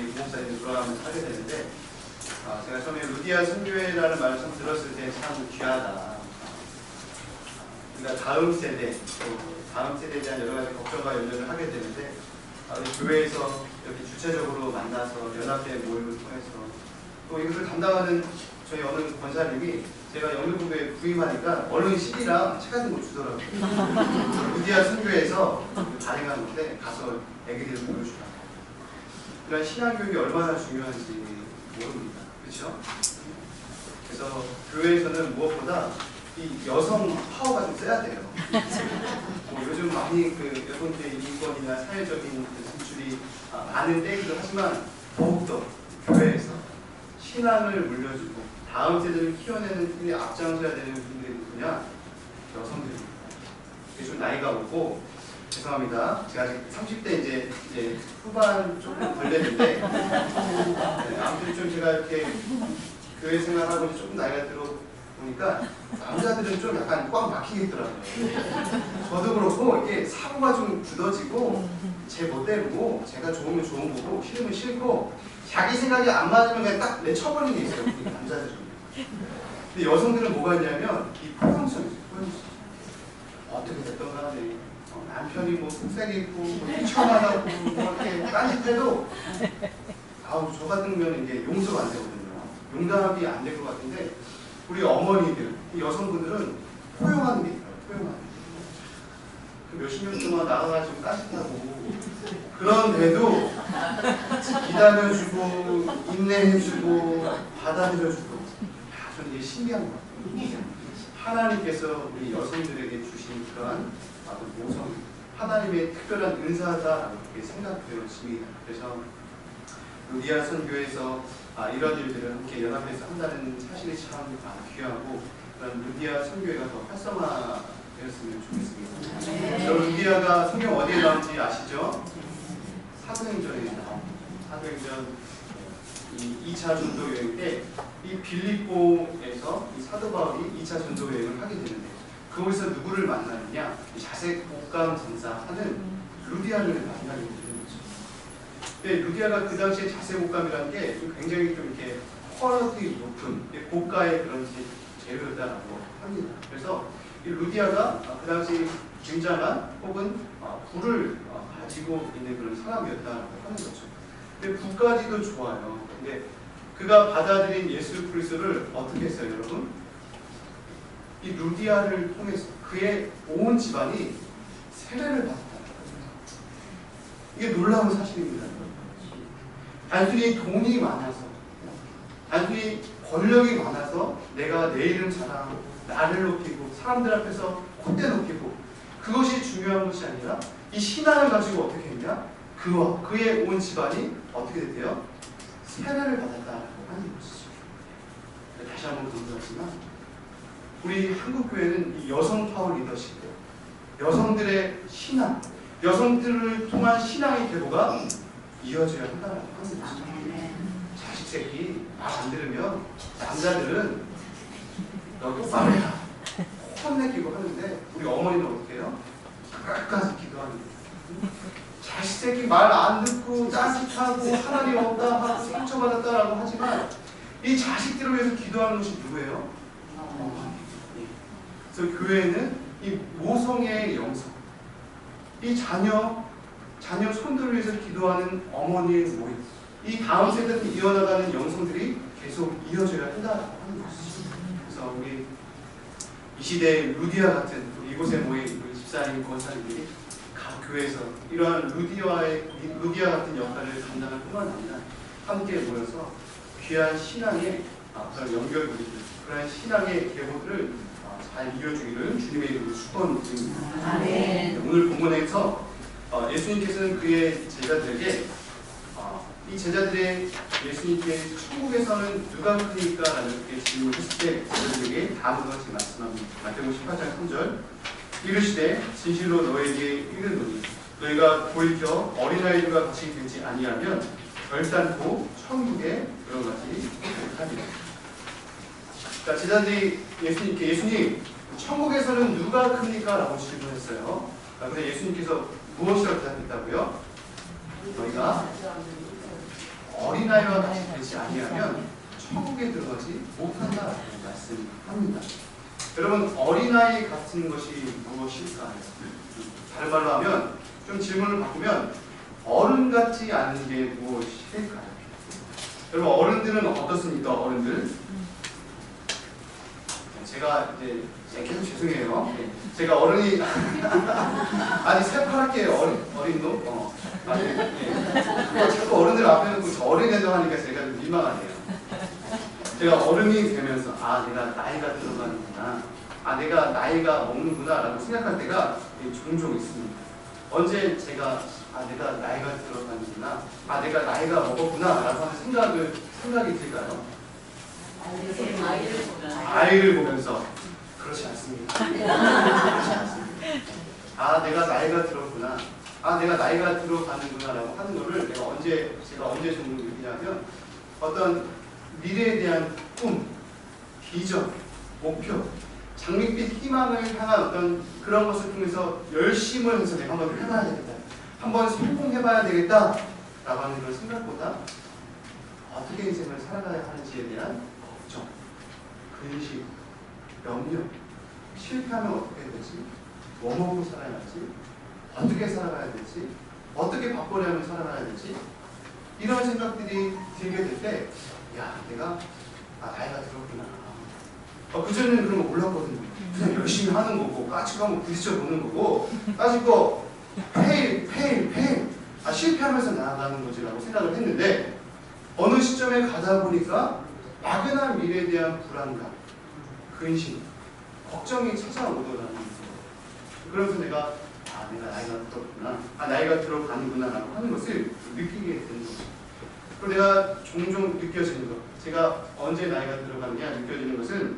저희 목사님이 돌아가면서 하게 되는데 아, 제가 처음에 루디아 선교회라는 말씀 들었을 때 참 귀하다. 그러니까 다음 세대, 또 다음 세대에 대한 여러 가지 걱정과 연연을 하게 되는데 아, 바로 교회에서 이렇게 주체적으로 만나서 연합회 모임을 통해서 또 이것을 담당하는 저희 어느 권사님이 제가 영일국에 부임하니까 얼른 CD랑 책 같은 거 주더라고요. 루디아 선교회에서 발행한 건데 가서 애기들 보여주라고. 그런 신앙 교육이 얼마나 중요한지 모릅니다. 그렇죠? 그래서 교회에서는 무엇보다 이 여성 파워가 좀 세야 돼요. 뭐 요즘 많이 그 여성들의 인권이나 사회적인 그 진출이 아, 많은데 그도 하지만 더욱더 교회에서 신앙을 물려주고 다음 세대를 키워내는 일에 앞장서야 되는 분들이 누구냐? 여성들입니다. 좀 나이가 오고 죄송합니다. 제가 아직 30대 이제, 이제 후반 조금 걸렸는데 네, 아무튼 좀 제가 이렇게 교회 생활하고 조금 나이가 들어 보니까 남자들은 좀 약간 꽉 막히겠더라고요. 저도 그렇고 이게 사고가 좀 굳어지고 제 멋대로 제가 좋으면 좋은 거고 싫으면 싫고 자기 생각이 안 맞으면 그냥 딱 내쳐버리는 게 있어요. 이 남자들은. 근데 여성들은 뭐가 있냐면 이 포용성이 있어요. 포용성. 어떻게 됐던 어, 남편이 뭐 속색이 있고 뭐 이렇게 딴짓해도 아우 저 같으면 이제 용서가 안 되거든요. 용납이 안 될 것 같은데 우리 어머니들, 이 여성분들은 포용하는 게 있어요. 포용하는 게. 그 몇십 년 동안 나가가 지고 딴짓하고 그런데도 기다려주고 인내해주고 받아들여주고 야, 저는 이게 신기한 것 같아요. 하나님께서 우리 여성들에게 주신 그러한 아주 모성, 하나님의 특별한 은사다라고 그렇게 생각되어집니다. 그래서 루디아 선교에서 아, 이런 일들을 함께 연합해서 한다는 사실이 참 아, 귀하고 그런 루디아 선교회가 더 활성화되었으면 좋겠습니다. 여러분 루디아가 성경 어디에 나온지 아시죠? 사도행전에 나옵니다. 사도행전 이 2차 전도 여행 때 이 빌립보에서 이 사도 바울이 2차 전도 여행을 하게 되는데 그곳에서 누구를 만나느냐? 이 자색 목감 전사하는 루디아를 만나게 되는 거죠. 근데 루디아가 그 당시에 자색 목감이라는 게 굉장히 좀 이렇게 퀄리티 높은 고가의 그런 재- 재료다라고 합니다. 그래서 이 루디아가 그 당시 굉장한 혹은 어, 부를 어, 가지고 있는 그런 사람이었다라고 하는 거죠. 근데 부까지도 좋아요. 근데 그가 받아들인 예수 그리스도를 어떻게 했어요, 여러분? 이 루디아를 통해서 그의 온 집안이 세례를 받았다. 이게 놀라운 사실입니다. 단순히 돈이 많아서, 단순히 권력이 많아서 내가 내 이름 자랑하고 나를 높이고 사람들 앞에서 콧대 높이고 그것이 중요한 것이 아니라 이 신앙을 가지고 어떻게 했냐? 그와 그의 온 집안이 어떻게 됐대요? 세례를 받았다라고 하는 것이죠. 다시 한번 강조하지만 우리 한국 교회는 이 여성 파워 리더십, 여성들의 신앙, 여성들을 통한 신앙의 계보가 이어져야 하는 것이죠. 자식 새끼 말 안 들으면 남자들은 너 똑바로 해라. 혼내기고 하는데 우리 어머니는 어떻게 해요? 끝까지 기도하는 자식 새끼 말 안 듣고 짜증하고 하나님 없다 하고 상처받았다라고 하지만 이 자식들을 위해서 기도하는 것이 누구예요? 그래서 교회는 이 모성의 영성, 이 자녀, 자녀 손들을 위해서 기도하는 어머니의 모임, 이 다음 세대를 이어나가는 영성들이 계속 이어져야 한다라고 하는 것이죠. 그래서 우리 이 시대의 루디아 같은 이곳에 모인 우리 집사님, 권사님들이 각 교회에서 이러한 루디아의 루디아 같은 역할을 감당할 뿐만 아니라 함께 모여서 귀한 신앙의 아, 그런 연결고리들, 그런 신앙의 계보들을 아, 잘 이어주기를 주님의 이름으로 축원드립니다. 네, 오늘 본문에서 어, 예수님께서는 그의 제자들에게 어, 이 제자들의 예수님께 천국에서는 누가 크니까? 라는 질문을 했을 때 제자들에게 다음과 같이 말씀합니다. 마태복음 18장 3절 이르시되 진실로 너에게 이르노니 너희가 돌이켜 어린아이들과 같이 되지 아니하면 결단코 천국에 들어가지 못하리라. 자, 제자들이 예수님께 예수님 천국에서는 누가 큽니까? 라고 질문했어요. 자, 근데 예수님께서 무엇이라고 대답했다고요? 너희가 어린아이와 같이 되지 아니하면 천국에 들어가지 못한다라고 말씀합니다. 여러분 어린아이 같은 것이 무엇일까요? 다른 말로 하면 좀 질문을 바꾸면 어른 같지 않은 게 무엇일까요? 여러분 어른들은 어떻습니까? 어른들 제가 이제 계속 죄송해요. 네. 제가 어른이 아니 새파랗게 어린 어린 놈 어. 아니 예. 자꾸 어른들 앞에 놓고 저 어린애도 하니까 제가 좀 민망하네요. 제가 어른이 되면서 아 내가 나이가 들어가는구나 아 내가 나이가 먹는구나라고 생각할 때가 예, 종종 있습니다. 언제 제가 아 내가 나이가 들어가는구나, 아 내가 나이가 먹었구나라고 하는 생각을 생각이 들까요? 아이를 보면서 그렇지 않습니다. 아 내가 나이가 들었구나. 아 내가 나이가 들어가는구나라고 하는 거를 내가 언제 제가 언제 좀 느끼냐면 어떤 미래에 대한 꿈, 비전, 목표, 장밋빛 희망을 향한 어떤 그런 것을 통해서 열심을 해서 내가 한번 해봐야 되겠다. 한번 성공해봐야 되겠다. 라고 하는 그런 생각보다 어떻게 인생을 살아가야 하는지에 대한 근심, 염려, 실패하면 어떻게 되지? 뭐 먹고 살아야 하지? 어떻게 살아가야 되지? 어떻게 바꾸려면 살아가야 되지? 이런 생각들이 들게 될 때, 야, 내가 아, 나이가 들었구나. 어, 그전에는 그런 거 몰랐거든요. 그냥 열심히 하는 거고, 까짓거 한번 부딪혀 보는 거고, 까짓거 페일, 페일, 페일. 아, 실패하면서 나아가는 거지라고 생각을 했는데, 어느 시점에 가다 보니까 막연한 미래에 대한 불안감, 근심, 걱정이 찾아오더라는 거죠. 그러면서 내가 아 내가 나이가 들었구나, 아 나이가 들어가는구나라고 하는 것을 느끼게 되는 거죠. 그리고 내가 종종 느껴지는 것, 제가 언제 나이가 들어가느냐 느껴지는 것은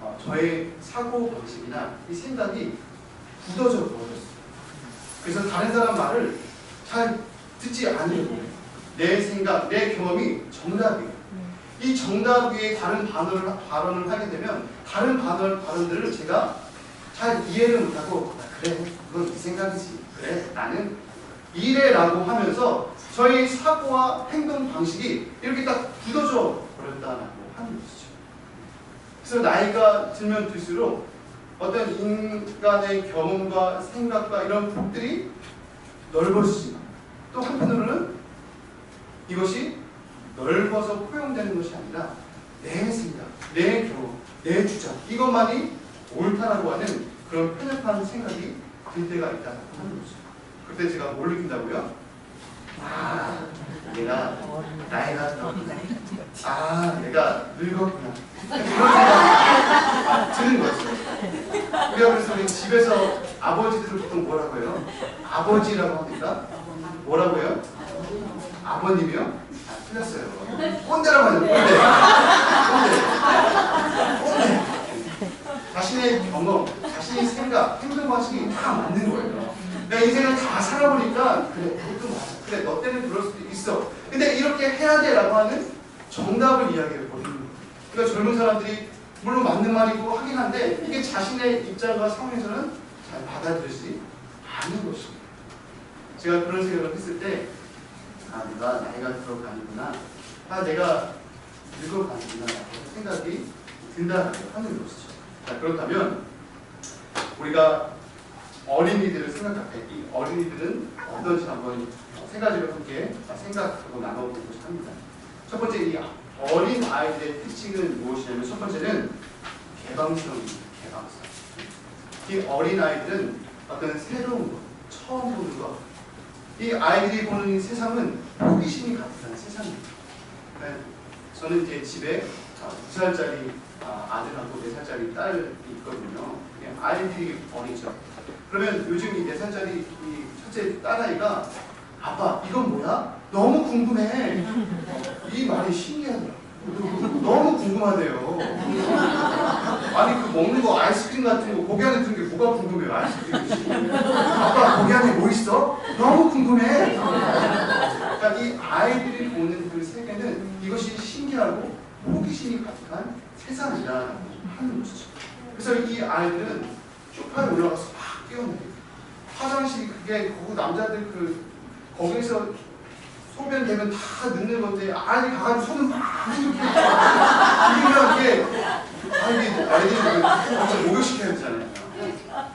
어, 저의 사고 방식이나 이 생각이 굳어져 버렸어요. 그래서 다른 사람 말을 잘 듣지 않으려고. 내 생각, 내 경험이 정답이에요. 이 정답 위에 다른 반응을, 발언을 하게 되면 다른 발언, 발언들을 제가 잘 이해를 못하고 아, 그래 그건 네 생각이지 그래 나는 이래라고 하면서 저희 사고와 행동 방식이 이렇게 딱 굳어져 버렸다라고 하는 것이죠. 그래서 나이가 들면 들수록 어떤 인간의 경험과 생각과 이런 폭들이 넓어지지만 또 한편으로는 이것이 넓어서 포용되는 것이 아니라 내 생각, 내 경험, 내 주장 이것만이 옳다라고 하는 그런 편협한 생각이 들 때가 있다고 하는 거죠. 그때 제가 뭘 느낀다고요? 아, 내가 나이가. 아, 내가 늙었구나. 그런 생각이 드는 거죠. 우리가 그래서 우리 집에서 아버지들을 보통 뭐라고 해요? 아버지라고 합니까? 뭐라고 해요? 아버님이요? 아, 틀렸어요. 꼰대라고 하죠, 꼰대. 꼰대. 자신의 경험, 자신의 생각, 행동 방식이 다 맞는 거예요. 내가 인생을 다 살아보니까 그래, 그것도 맞아. 그래, 너 때는 그럴 수도 있어. 근데 이렇게 해야 돼라고 하는 정답을 이야기해 버리는 거예요. 그러니까 젊은 사람들이 물론 맞는 말이고 하긴 한데 이게 자신의 입장과 상황에서는 잘 받아들이지 않는 것입니다. 제가 그런 생각을 했을 때 아, 내가 나이가 들어가는구나. 아, 내가 늙어가는구나. 라고 생각이 든다라고 하는 것이죠. 자, 그렇다면 우리가 어린이들을 생각할 때 이 어린이들은 어떤지 한번 세 가지를 함께 생각하고 나눠보고 합니다. 첫 번째 이 어린 아이들의 특징은 무엇이냐면 첫 번째는 개방성입니다. 개방성. 이 어린 아이들은 어떤 새로운 것, 처음 보는 것, 이 아이들이 보는 이 세상은 호기심이 가득한 세상입니다. 네, 저는 제 집에 아, 두 살짜리 아, 아들하고 네 살짜리 딸이 있거든요. 그냥 아이들이 어리죠. 그러면 요즘 이 네 살짜리 이 첫째 딸아이가 아빠 이건 뭐야? 너무 궁금해. 이 말이 신기하더라. 너무 궁금하대요. 아니 그 먹는 거 아이스크림 같은 거 고기 안에 든게 뭐가 궁금해요? 아이스크림. 아빠 고기 안에 뭐 있어? 너무 궁금해. 그러니까 이 아이들이 보는 그 세계는 이것이 신기하고 호기심이 가득한 세상이라고 하는 것이죠. 그래서 이 아이들은 쇼파에 올라가서 막 뛰어내요. 화장실 그게 거기 남자들 그 거기서 소변 되면 다 늦는 건데 아이 가가지고 손을 막 이렇게 이러면 이게 아이들이 아이들이 완전 목욕시켜야 되잖아요.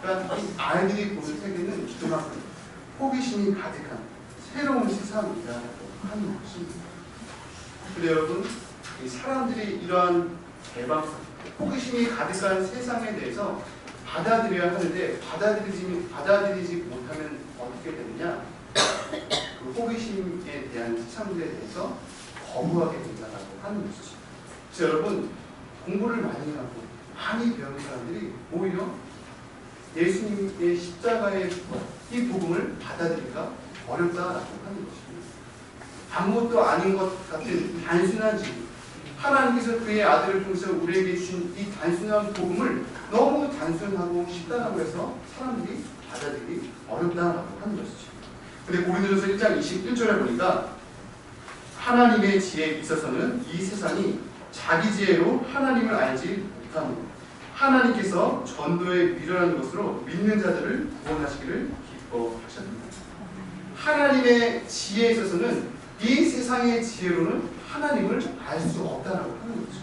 그러니까 이 아이들이 보는 세계는 그만큼 호기심이 가득한 새로운 세상이라고 하는 것입니다. 근데 여러분, 이 사람들이 이러한 개방성, 호기심이 가득한 세상에 대해서 받아들여야 하는데 받아들이지, 받아들이지 못하면 어떻게 되느냐? 그 호기심에 대한 세상들에 대해서 거부하게 된다고 하는 것이죠. 그래서 여러분, 공부를 많이 하고 많이 배운 사람들이 오히려 예수님의 십자가의 이 복음을 받아들이기가 어렵다라고 하는 것입니다. 아무것도 아닌 것 같은 단순한 질문. 하나님께서 그의 아들을 통해서 우리에게 주신 이 단순한 복음을 너무 단순하고 쉽다라고 해서 사람들이 받아들이기 어렵다라고 하는 것이죠. 근데 고린도전서 1장 21절에 보니까 하나님의 지혜에 있어서는 이 세상이 자기 지혜로 하나님을 알지 못합니다. 하나님께서 전도에 미련한 것으로 믿는 자들을 구원하시기를 기뻐하셨습니다. 하나님의 지혜에 있어서는 이 세상의 지혜로는 하나님을 알 수 없다라고 하는 거죠.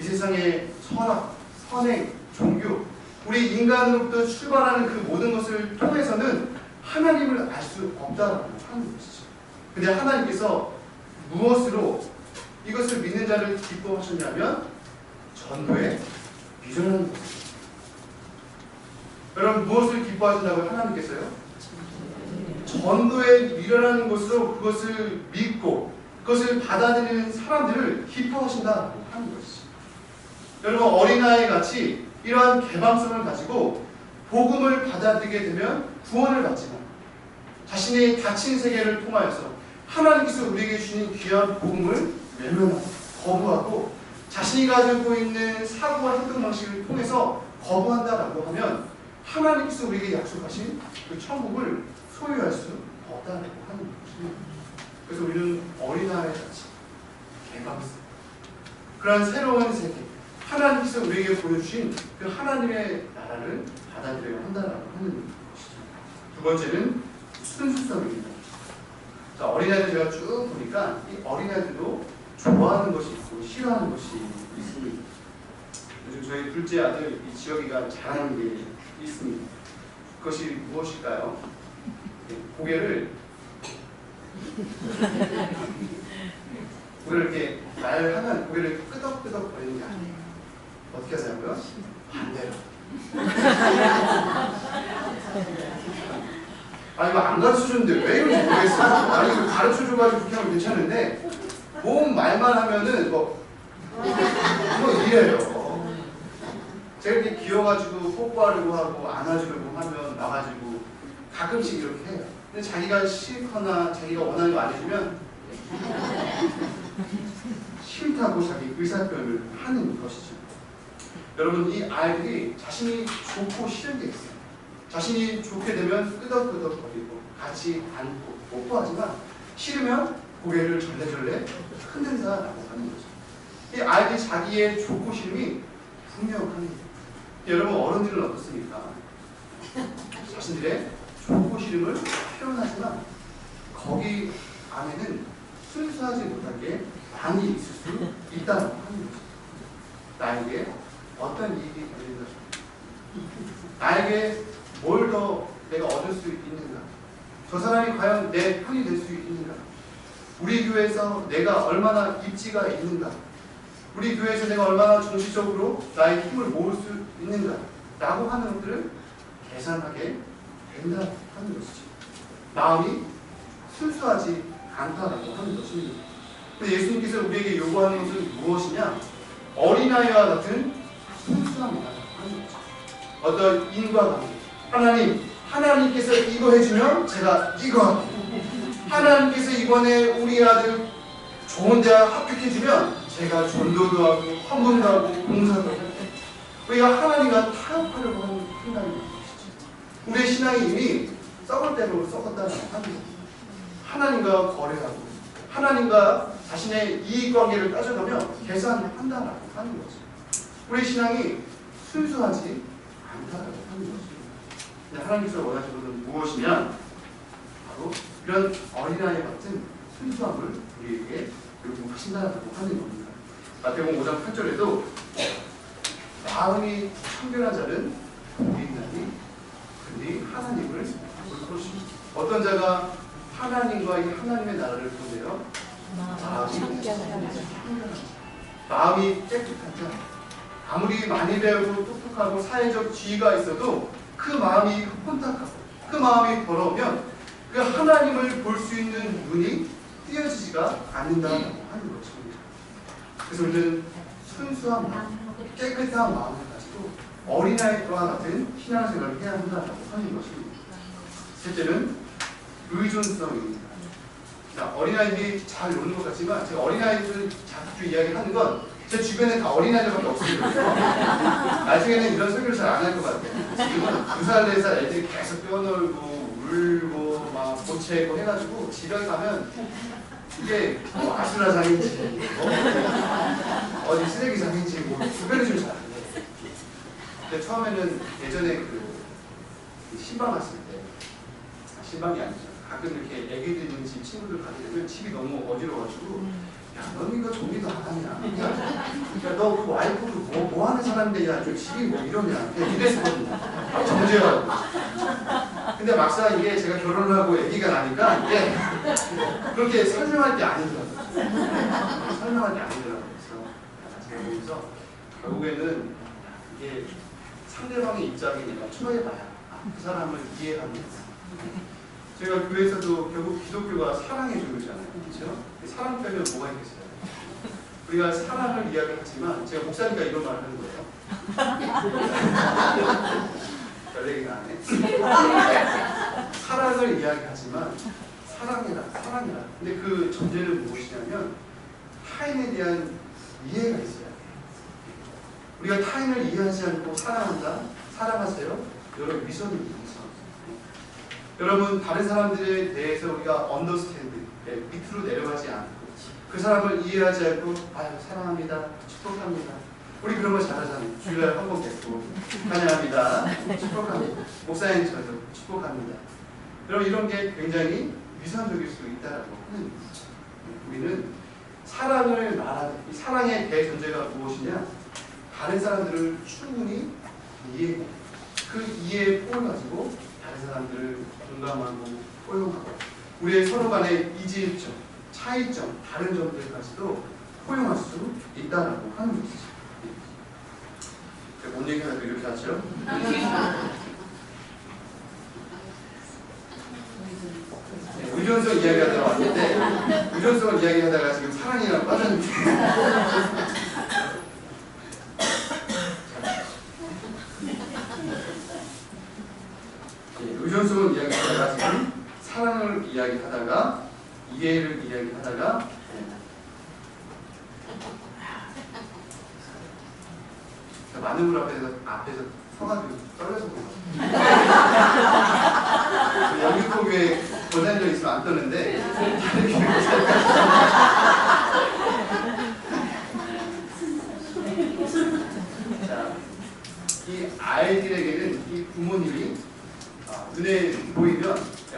이 세상의 철학, 선행, 종교, 우리 인간으로부터 출발하는 그 모든 것을 통해서는 하나님을 알 수 없다라고 하는 것이죠. 근데 하나님께서 무엇으로 이것을 믿는 자를 기뻐하셨냐면 전도에 미련한 것. 여러분 무엇을 기뻐하신다고 하나님께서요? 전도에 미련한 것으로 그것을 믿고 그것을 받아들이는 사람들을 기뻐하신다고 하는 것이죠. 여러분 어린아이 같이 이러한 개방성을 가지고 복음을 받아들이게 되면 구원을 받지만 자신의 닫힌 세계를 통하여서 하나님께서 우리에게 주신 귀한 복음을 외면하고 거부하고 자신이 가지고 있는 사고와 행동 방식을 통해서 거부한다라고 하면 하나님께서 우리에게 약속하신 그 천국을 소유할 수 없다라고 하는 것입니다. 그래서 우리는 어린아이 같이 개방성 그러한 새로운 세계 하나님께서 우리에게 보여주신 그 하나님의 나라를 받아들여야 한다라고 하는 것이죠. 두 번째는 순수성입니다. 자, 어린아이들 제가 쭉 보니까 이 어린아이들도 좋아하는 것이 있고 싫어하는 것이 있습니다. 요즘 저희 둘째 아들 이 지혁이가 잘하는 게 있습니다. 그것이 무엇일까요? 네, 고개를 고개를 이렇게 말 하면 고개를 끄덕끄덕 거리는 게 아니에요. 어떻게 하자고요? 반대로. 아 이거 안 가르쳐 줬는데 왜 이런지 모르겠어요. 아니 이거 가르쳐 줘가지고 그렇게 하면 괜찮은데 몸 말만 하면은 뭐, 뭐 이래요. 제가 이렇게 귀여가지고 뽀뽀하려고 하고 안아주려고 하면 나가지고 가끔씩 이렇게 해요. 근데 자기가 싫거나 자기가 원하는 거 안 해주면 싫다고 자기 의사표현을 하는 것이죠. 여러분 이 아이들이 자신이 좋고 싫은 게 있어요. 자신이 좋게 되면 끄덕끄덕 거리고 같이 안고 뽀뽀하지만 싫으면 고개를 절레절레 흔든다라고 하는 거죠. 이 아이들이 자기의 좋고 싫음이 분명합니다. 여러분 어른들은 어떻습니까? 자신들의 좋고 싫음을 표현하지만 거기 안에는 순수하지 못한 게 많이 있을 수 있다는 거죠. 나에게 어떤 이익이 걸린다. 나에게 뭘 더 내가 얻을 수 있는가? 저 사람이 과연 내 편이 될 수 있는가? 우리 교회에서 내가 얼마나 입지가 있는가? 우리 교회에서 내가 얼마나 정치적으로 나의 힘을 모을 수 있는가? 라고 하는 것들을 계산하게 된다 하는 것이죠. 마음이 순수하지 않다라고 하는 것입니다. 근데 예수님께서 우리에게 요구하는 것은 무엇이냐? 어린아이와 같은 거죠. 어떤 인과관계. 하나님, 하나님께서 이거 해주면 제가 이거 하나님께서 이번에 우리 아들 좋은 대학 합격해주면 제가 전도도 하고 헌금도 하고 봉사도 하고 우리가 하나님과 타협하려고 하는 것이죠. 우리의 신앙이 이미 썩을 대로 썩었다는 거죠. 하나님과 거래하고 하나님과 자신의 이익관계를 따져가며 계산한다라고 하는 거죠. 우리 신앙이 순수하지 않다라고 하는 것입니다. 하나님께서 원하시는 것은 무엇이냐? 바로 이런 어린아이 같은 순수함을 우리에게 요구하신다라고 하는 겁니다. 마태복음 5장 8절에도 마음이 청결한 자는 복이나니 그들이 하나님을 볼 것입니다. 어떤 자가 하나님과 이 하나님의 나라를 보세요. 마음이 마음이 깨끗한 자. 아무리 많이 배우고 똑똑하고 사회적 지위가 있어도 그 마음이 혼탁하고 그 마음이 더러우면 그 하나님을 볼 수 있는 눈이 띄어지지가 않는다고 하는 것입니다. 그래서 우리는 순수한 마음, 깨끗한 마음을 가지고 어린아이와 같은 신앙생활을 해야 한다고 하는 것입니다. 셋째는 의존성입니다. 자, 어린아이들이 잘 노는 것 같지만 제가 어린아이들 자주 이야기하는 건 제 주변에 다 어린아이들밖에 없거든요. 나중에는 이런 설교를 잘 안 할 것 같아요. 지금은 두 살, 네살 애들이 계속 뛰어놀고 울고 막 보채고 해가지고 집에 가면 이게 뭐 아수라장인지 뭐 어디 쓰레기장인지 뭐 구별을 좀 잘안 해요. 근데 처음에는 예전에 그 신방 갔을 때 아, 신방이 아니죠. 가끔 이렇게 애기들 있는 집 친구들 가게 되면 집이 너무 어지러워가지고 야, 넌 이거 정리도 안 하냐? 야, 야 너 그 와이프도 뭐, 뭐 하는 사람인데, 야, 저 집이 뭐 이러냐? 이랬었거든요. 막 정죄하고. 근데 막상 이게 제가 결혼을 하고 애기가 나니까 이게 그렇게 설명할 게 아니더라고요. 설명할 게 아니더라고요. 그래서 제가 여기서 결국에는 이게 상대방의 입장이니까 추가해봐야 그 사람을 이해하는 제가 교회에서도 결국 기독교가 사랑의 종교잖아요. 그렇죠? 사랑 빼면 뭐가 있겠어요? 우리가 사랑을 이야기하지만 제가 목사니까 이런 말을 하는 거예요. 별안 해. 사랑을 이야기하지만 사랑이라 사랑이라. 근데 그 전제는 무엇이냐면 타인에 대한 이해가 있어야 돼요. 우리가 타인을 이해하지 않고 사랑한다, 사랑하세요. 여러분 미선입니다. 여러분 다른 사람들에 대해서 우리가 언더스탠드 네, 밑으로 내려가지 않고 그 사람을 이해하지 않고 아유 사랑합니다 축복합니다. 우리 그런 거 잘하잖아요. 주일날 한번 뵙고 환영합니다. 축복합니다. 목사님 저도 축복합니다. 여러분 이런 게 굉장히 위선적일 수 있다라고 우리는 사랑을 말하는 이 사랑의 대전제가 무엇이냐? 다른 사람들을 충분히 이해해 그 이해의 폭을 가지고 다른 사람들을 공감하고 포용하고 우리의 서로 간의 이질점, 차이점, 다른 점들까지도 포용할 수 있다라고 하는 것이죠. 뭔 얘기하다 이렇게 하죠? 네, 의존성 이야기하다가 왔는데 의존성을 이야기하다가 지금 사랑이랑 빠졌는데 네, 의존성을 이야기하다가 지금 사랑을 이야기하다가 이해를 이야기하다가 네. 많은 분 앞에서 앞에서 서가지고 떨려서. 영육교회 권한적 있으면 안 떠는데 자, 이 아이들에게는 이 부모님이 아, 눈에 보이면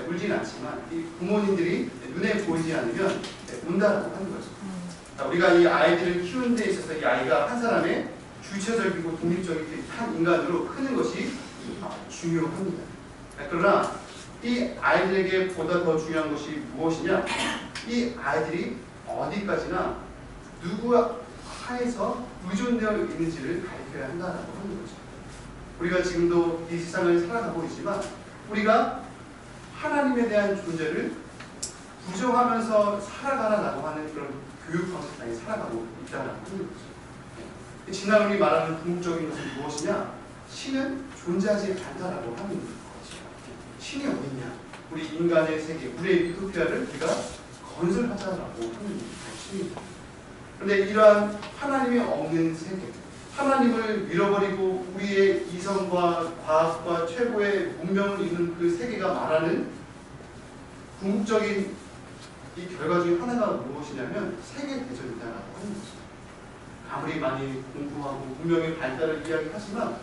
울진 않지만 이 부모님들이 눈에 보이지 않으면 운다라고 하는 거죠. 자, 우리가 이 아이들을 키우는 데 있어서 이 아이가 한 사람의 주체적이고 독립적인 한 인간으로 크는 것이 아, 중요합니다. 자, 그러나 이 아이들에게 보다 더 중요한 것이 무엇이냐? 이 아이들이 어디까지나 누구 하에서 의존되어 있는지를 가르쳐야 한다라고 하는 거죠. 우리가 지금도 이 세상을 살아가고 있지만 우리가 하나님에 대한 존재를 부정하면서 살아가라라고 하는 그런 교육 방식상에 살아가고 있다는 거죠. 지난 우리 말하는 궁극적인 것은 무엇이냐? 신은 존재하지 않다라고 하는 거죠. 신이 어딨냐? 우리 인간의 세계, 우리의 유토피아를 우리가 건설하자라고 하는 것입니다. 그런데 이러한 하나님이 없는 세계, 하나님을 잃어버리고 우리의 이성과 과학과 최고의 문명을 잇는 그 세계가 말하는 궁극적인 이 결과 중에 하나가 무엇이냐면 세계 대전이다라고 하는 거죠. 아무리 많이 공부하고 문명의 발달을 이야기하지만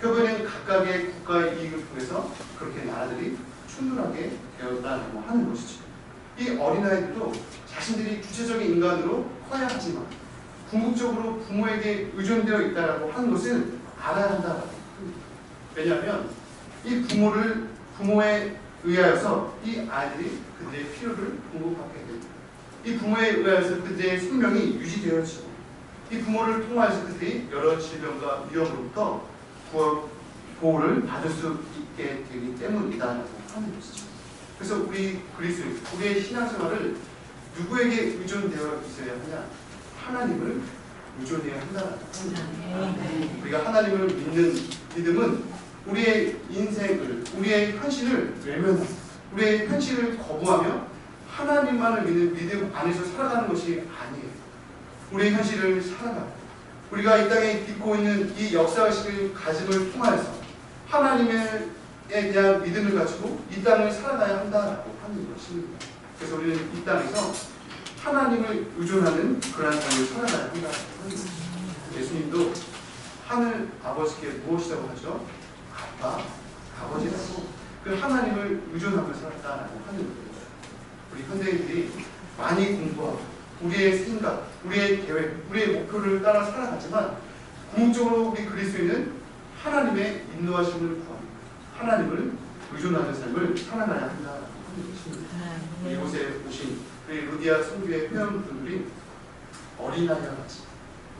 결국에는 각각의 국가의 이익을 통해서 그렇게 나라들이 충돌하게 되었다고 하는 것이죠. 이 어린아이들도 자신들이 주체적인 인간으로 커야 하지만 궁극적으로 부모에게 의존되어 있다라고 하는 것을 알아야 합니다. 왜냐하면 이 부모를 부모에 의하여서 이 아이들이 그들의 필요를 공급하게 됩니다. 이 부모에 의하여서 그들의 생명이 유지되어지고 이 부모를 통하여서 그들이 여러 질병과 위험으로부터 보호를 받을 수 있게 되기 때문이다라고 하는 것이죠. 그래서 우리 그리스도 우리의 신앙생활을 누구에게 의존되어 있어야 하냐? 하나님을 의존해야 한다는 거예요. 우리가 하나님을 믿는 믿음은 우리의 인생을, 우리의 현실을 외면하고 우리의 현실을 거부하며 하나님만을 믿는 믿음 안에서 살아가는 것이 아니에요. 우리의 현실을 살아가고 우리가 이 땅에 딛고 있는 이 역사의식을 가짐을 통하여서 하나님에 대한 믿음을 가지고 이 땅을 살아가야 한다라고 하는 것입니다. 그래서 우리는 이 땅에서 하나님을 의존하는 그러한 삶을 살아가야 것입니다. 예수님도 하늘 아버지께 무엇이라고 하죠? 아빠, 아버지라고 그 하나님을 의존하며 살았다라고 하는 거예요. 우리 현대인들이 많이 공부하고 우리의 생각, 우리의 계획, 우리의 목표를 따라 살아가지만 궁극적으로 우리 그리스도인은 하나님의 인도하심을 구합니다. 하나님을 의존하는 삶을 살아가야 한다라고 하는 것입니다. 이곳에 오신 우리 루디아 선교의 회원분들이 어린아이와 같이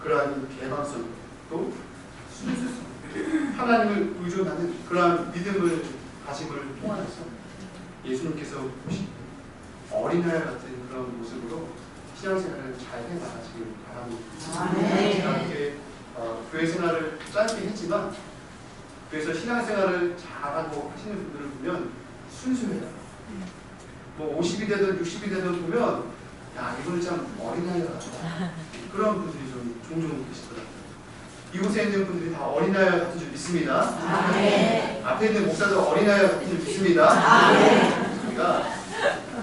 그러한 개방성 또 순수성 하나님을 의존하는 그러한 믿음을 가짐을 통하여서 예수님께서 보신 어린아이 같은 그런 모습으로 신앙생활을 잘 해나가시길 바랍니다. 제가 이렇게 어, 교회 생활을 짧게 했지만 그래서 신앙생활을 잘하고 하시는 분들을 보면 순수해요. 뭐 50이 되든 60이 되든 보면 야 이거는 참 어린아이 같다. 그런 분들이 좀 종종 계시더라고요. 이곳에 있는 분들이 다 어린아이 같은 줄 믿습니다. 앞에 있는 목사도 어린아이 같은 줄 믿습니다. 우리가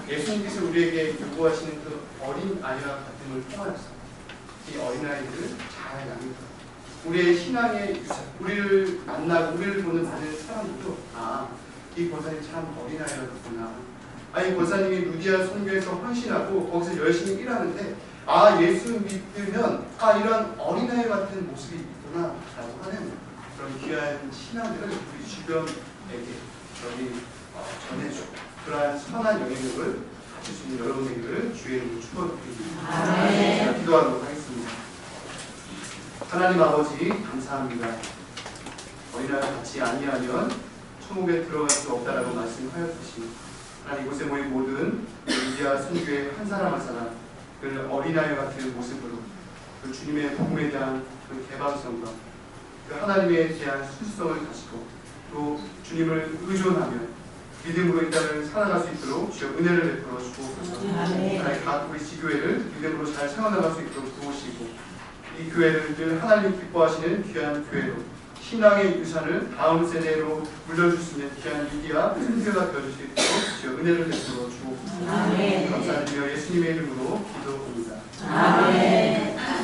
예수님께서 우리에게 요구하시는 그 어린 아이와 같음을 통하여서 이 어린아이들을 잘 양육하고 우리의 신앙의 유산, 우리를 만나고 우리를 보는 다른 사람들도 아, 이 권사님 참 어린아이였구나. 아, 이 권사님이 루디아 선교에서 헌신하고 거기서 열심히 일하는데 아, 예수 믿으면 아, 이런 어린아이 같은 모습이 있구나 라고 하는 그런 귀한 신앙들을 우리 주변에게 저희 어, 전해주고 그러한 선한 영향력을 가질 수 있는 여러분에게를 주의 이름으로 축복드립니다. 자, 기도하도록 하겠습니다. 하나님 아버지 감사합니다. 어린아이와 같이 아니하면 천국에 들어갈 수 없다라고 말씀하였듯이 하나님 이곳에 모인 모든 루디아 선교의 한 사람 한 사람 그 어린아이 같은 모습으로 그 주님의 복음에 대한 그 개방성과 그 하나님에 대한 순수성을 가지고 또 주님을 의존하며 믿음으로 이 땅을 살아갈 수 있도록 주여 은혜를 베풀어 주옵소서. 하나님 각 우리 지교회를 믿음으로 잘 세워나갈 수 있도록 도우시고 이 교회를 늘 하나님 기뻐하시는 귀한 교회로 신앙의 유산을 다음 세대로 물려줄 수 있는 귀한 되어줄 수 있도록 주여 은혜를 베풀어 주옵소서. 감사드리며 예수님의 이름으로 기도합니다. 아멘.